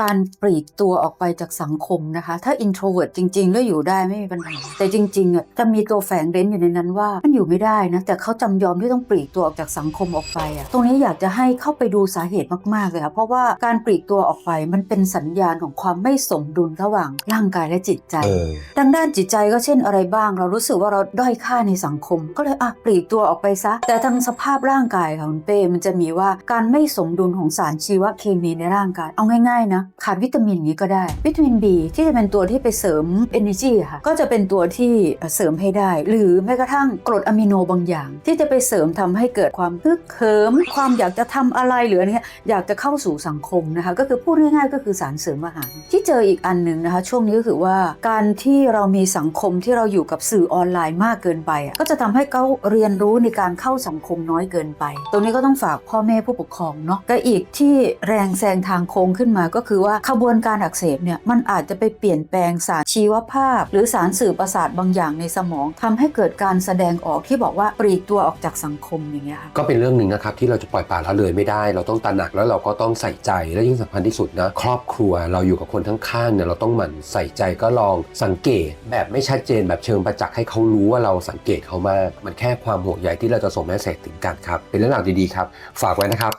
การปลีกตัวออกไปจากสังคมนะคะ ถ้า introvert จริงๆแล้วอยู่ได้ไม่มีปัญหา แต่จริงๆอะจะมีตัวแฝงเร้นอยู่ในนั้นว่า มันอยู่ไม่ได้นะ แต่เขาจำยอมที่ต้องปลีกตัวออกจากสังคมออกไปอะตรงนี้อยากจะให้เข้าไปดูสาเหตุมากๆเลยค่ะเพราะว่าการปลีกตัวออกไปมันเป็นสัญญาณของความไม่สมดุลระหว่างร่างกายและจิตใจเออทางด้านจิตใจก็เช่นอะไรบ้าง เรารู้สึกว่าเราด้อยค่าในสังคม ก็เลยอะปลีกตัวออกไปซะ แต่ทางสภาพร่างกายค่ะคุณเป้มันจะมีว่าการไม่สมดุลของสารชีวเคมีในร่างกายเอาง่ายๆนะขาดวิตามินอย่างนี้ก็ได้ วิตามิน B ที่จะเป็นตัวที่ไปเสริม energy ค่ะ ก็จะเป็นตัวที่เสริมให้ได้ หรือแม้กระทั่งกรดอะมิโนบางอย่าง ที่จะไปเสริมทำให้เกิดความฮึกเหิม ความอยากจะทำอะไรหรืออะไรเงี้ยอยากจะเข้าสู่สังคมนะคะ ก็คือพูดง่ายๆ ก็คือสารเสริมอาหาร ที่เจออีกอันหนึ่งนะคะ ช่วงนี้ก็คือว่าการที่เรามีสังคมที่เราอยู่กับสื่อออนไลน์มากเกินไปอะก็จะทำให้เขาเรียนรู้ในการเข้าสังคมน้อยเกินไป ตรงนี้ก็ต้องฝากพ่อแม่ผู้ปกครองเนาะก็อีกที่แรงแซงทางโค้งขึ้นมาก็คือือว่าขบวนการอักเสบเนี่ยมันอาจจะไปเปลี่ยนแปลงสารชีวภาพ หรือสารสื่อประสาทบางอย่างในสมองทำให้เกิดการแสดงออกที่บอกว่าปลีกตัวออกจากสังคมอย่างเงี้ยค่ะก็เป็นเรื่องหนึ่งนะครับที่เราจะปล่อยปละละเลยไม่ได้ เราต้องตระหนักแล้วเราก็ต้องใส่ใจและยิ่งสำคัญที่สุดนะครอบครัวเราอยู่กับคนข้างๆเนี่ยเราต้องหมั่นใส่ใจก็ลองสังเกตแบบไม่ชัดเจนแบบเชิงประจักษ์ให้เขารู้ว่าเราสังเกตเขามาก มันแค่ความห่วงใยที่เราจะส่งแมสเซจถึงกันครับเป็นเรื่องราวดีๆครับ ฝากไว้นะครับ